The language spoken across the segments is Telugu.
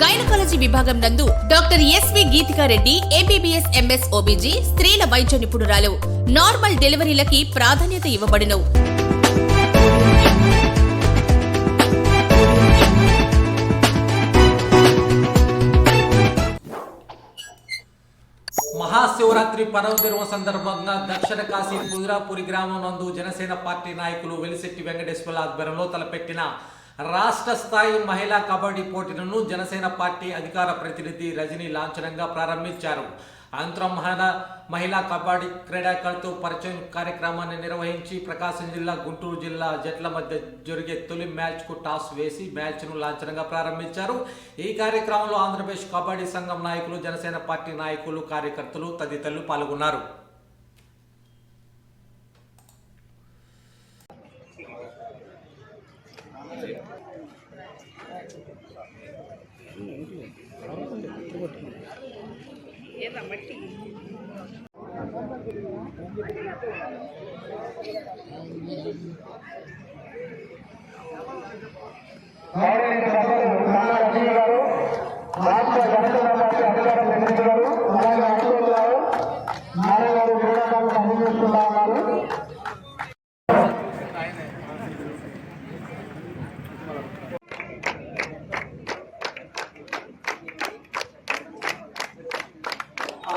గైనకాలజీ విభాగం నందు doctor SV Geetika Reddy MBBS MS OBG స్త్రీల వైద్య నిపుణురాలు. నార్మల్ డెలివరీలకి ప్రాధాన్యత ఇవ్వబడును మహాశివరాత్రి పర్వదినం సందర్భంగా దక్షిణ కాశీ పుదిరాపురి గ్రామం నందు జనసేన పార్టీ నాయకులు వెలిశెట్టి వెంకటేశ్వర్ల ఆధ్వర్యంలో తలపెట్టిన రాష్ట్ర స్థాయి మహిళా కబడ్డీ పోటీలను జనసేన పార్టీ అధికార ప్రతినిధి రజనీ లాంఛనంగా ప్రారంభించారు. అనంతరం మహిళా మహిళా కబడ్డీ క్రీడాకారులతో పరిచయం కార్యక్రమాన్ని నిర్వహించి ప్రకాశం జిల్లా గుంటూరు జిల్లా జట్ల మధ్య జరిగే తొలి మ్యాచ్కు టాస్ వేసి మ్యాచ్ను లాంఛనంగా ప్రారంభించారు. ఈ కార్యక్రమంలో ఆంధ్రప్రదేశ్ కబడ్డీ సంఘం నాయకులు జనసేన పార్టీ నాయకులు కార్యకర్తలు తదితరులు పాల్గొన్నారు. గౌరవనీయ సభ్యులు నారా రజనీ గారు రాష్ట్ర జనసేన పార్టీ అధికార ప్రతినిధి గారు అలాగే అశోక్ గారు నారాయణ గారు క్రీడాకారులకు అందజేస్తున్నా ఉన్నారు ఆ,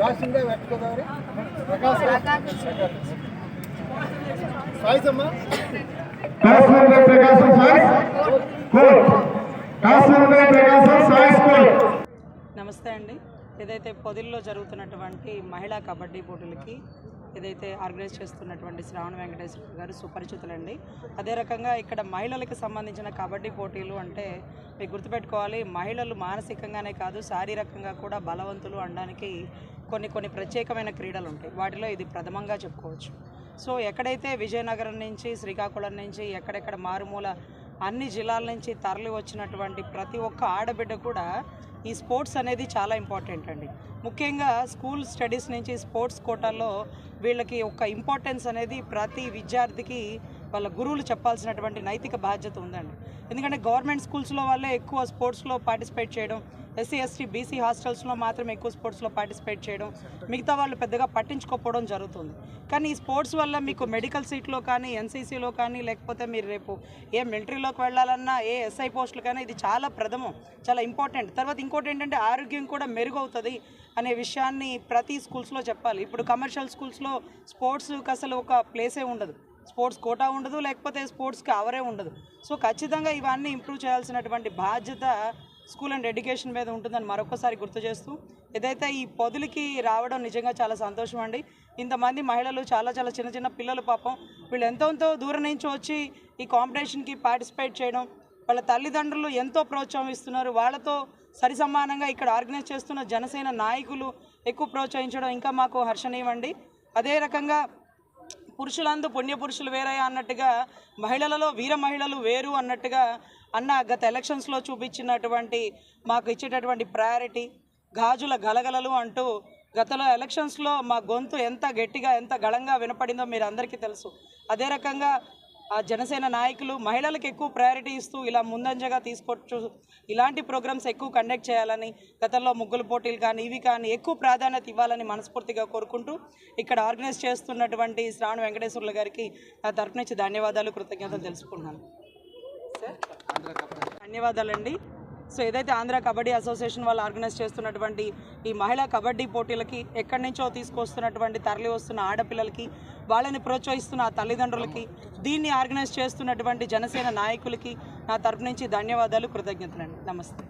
ధన్యవాదాలు వెస్ట్ గోదావరి కాశ్మీర్ ప్రకాశం కోర్ట్ కాశ్మీర్ ప్రకాశం నమస్తే అండి. ఏదైతే పొదిల్లో జరుగుతున్నటువంటి మహిళా కబడ్డీ పోటీలకి ఏదైతే ఆర్గనైజ్ చేస్తున్నటువంటి శ్రావణ వెంకటేశ్వర గారు సుపరిచితులండి. అదే రకంగా ఇక్కడ మహిళలకు సంబంధించిన కబడ్డీ పోటీలు అంటే మీకు గుర్తుపెట్టుకోవాలి మహిళలు మానసికంగానే కాదు శారీరకంగా కూడా బలవంతులు అనడానికి కొన్ని కొన్ని ప్రత్యేకమైన క్రీడలు ఉంటాయి. వాటిలో ఇది ప్రథమంగా చెప్పుకోవచ్చు. సో ఎక్కడైతే విజయనగరం నుంచి శ్రీకాకుళం నుంచి ఎక్కడెక్కడ మారుమూల అన్ని జిల్లాల నుంచి తరలి వచ్చినటువంటి ప్రతి ఒక్క ఆడబిడ్డ కూడా ఈ స్పోర్ట్స్ అనేది చాలా ఇంపార్టెంట్ అండి. ముఖ్యంగా స్కూల్ స్టడీస్ నుంచి స్పోర్ట్స్ కోటాల్లో వీళ్ళకి ఒక ఇంపార్టెన్స్ అనేది ప్రతి విద్యార్థికి వాళ్ళ గురువులు చెప్పాల్సినటువంటి నైతిక బాధ్యత ఉందండి. ఎందుకంటే గవర్నమెంట్ స్కూల్స్లో వాళ్ళే ఎక్కువ స్పోర్ట్స్లో పార్టిసిపేట్ చేయడం ఎస్సీ ఎస్టీ బీసీ హాస్టల్స్లో మాత్రమే ఎక్కువ స్పోర్ట్స్లో పార్టిసిపేట్ చేయడం మిగతా వాళ్ళు పెద్దగా పట్టించుకోకపోవడం జరుగుతుంది. కానీ ఈ స్పోర్ట్స్ వల్ల మీకు మెడికల్ సీట్లో కానీ ఎన్సీసీలో కానీ లేకపోతే మీరు రేపు ఏ మిలిటరీలోకి వెళ్ళాలన్నా ఏ ఎస్ఐ పోస్టులు కానీ ఇది చాలా ప్రథమం చాలా ఇంపార్టెంట్. తర్వాత ఇంకోటి ఏంటంటే ఆరోగ్యం కూడా మెరుగవుతుంది అనే విషయాన్ని ప్రతి స్కూల్స్లో చెప్పాలి. ఇప్పుడు కమర్షియల్ స్కూల్స్లో స్పోర్ట్స్కి అసలు ఒక ప్లేసే ఉండదు. స్పోర్ట్స్ కోటా ఉండదు లేకపోతే స్పోర్ట్స్కి అవరే ఉండదు. సో ఖచ్చితంగా ఇవన్నీ ఇంప్రూవ్ చేయాల్సినటువంటి బాధ్యత స్కూల్ అండ్ ఎడ్యుకేషన్ మీద ఉంటుందని మరొకసారి గుర్తు చేస్తూ ఏదైతే ఈ పొదులకి రావడం నిజంగా చాలా సంతోషం అండి. ఇంతమంది మహిళలు చాలా చాలా చిన్న చిన్న పిల్లలు పాపం వీళ్ళు ఎంతో ఎంతో దూరం నుంచి వచ్చి ఈ కాంపిటీషన్కి పార్టిసిపేట్ చేయడం వాళ్ళ తల్లిదండ్రులు ఎంతో ప్రోత్సహిస్తున్నారు. వాళ్ళతో సరి సమానంగా ఇక్కడ ఆర్గనైజ్ చేస్తున్న జనసేన నాయకులు ఎక్కువ ప్రోత్సహించడం ఇంకా మాకు హర్షణీయమండి. అదే రకంగా పురుషులందు పుణ్య పురుషులు అన్నట్టుగా మహిళలలో వీర మహిళలు వేరు అన్నట్టుగా అన్న గత ఎలక్షన్స్లో చూపించినటువంటి మాకు ఇచ్చేటటువంటి ప్రయారిటీ గాజుల గలగలలు అంటూ గతలో ఎలక్షన్స్లో మా గొంతు ఎంత గట్టిగా ఎంత గళంగా వినపడిందో మీరు అందరికీ తెలుసు. అదే రకంగా జనసేన నాయకులు మహిళలకు ఎక్కువ ప్రయారిటీ ఇస్తూ ఇలా ముందంజగా తీసుకోవచ్చు ఇలాంటి ప్రోగ్రామ్స్ ఎక్కువ కండక్ట్ చేయాలని గతంలో ముగ్గులు పోటీలు కానీ ఇవి కానీ ఎక్కువ ప్రాధాన్యత ఇవ్వాలని మనస్ఫూర్తిగా కోరుకుంటూ ఇక్కడ ఆర్గనైజ్ చేస్తున్నటువంటి శ్రావణ వెంకటేశ్వర్ల గారికి నా తరపు నుంచి ధన్యవాదాలు కృతజ్ఞతలు తెలుసుకున్నాను. సార్ ధన్యవాదాలండి. సో ఏదైతే ఆంధ్ర కబడ్డీ అసోసియేషన్ వాళ్ళు ఆర్గనైజ్ చేస్తున్నటువంటి ఈ మహిళా కబడ్డీ పోటీలకి ఎక్కడి నుంచో తీసుకొస్తున్నటువంటి తరలి వస్తున్న ఆడపిల్లలకి వాళ్ళని ప్రోత్సహిస్తున్న ఆ తల్లిదండ్రులకి దీన్ని ఆర్గనైజ్ చేస్తున్నటువంటి జనసేన నాయకులకి నా తరపు నుంచి ధన్యవాదాలు కృతజ్ఞతలండి. నమస్తే.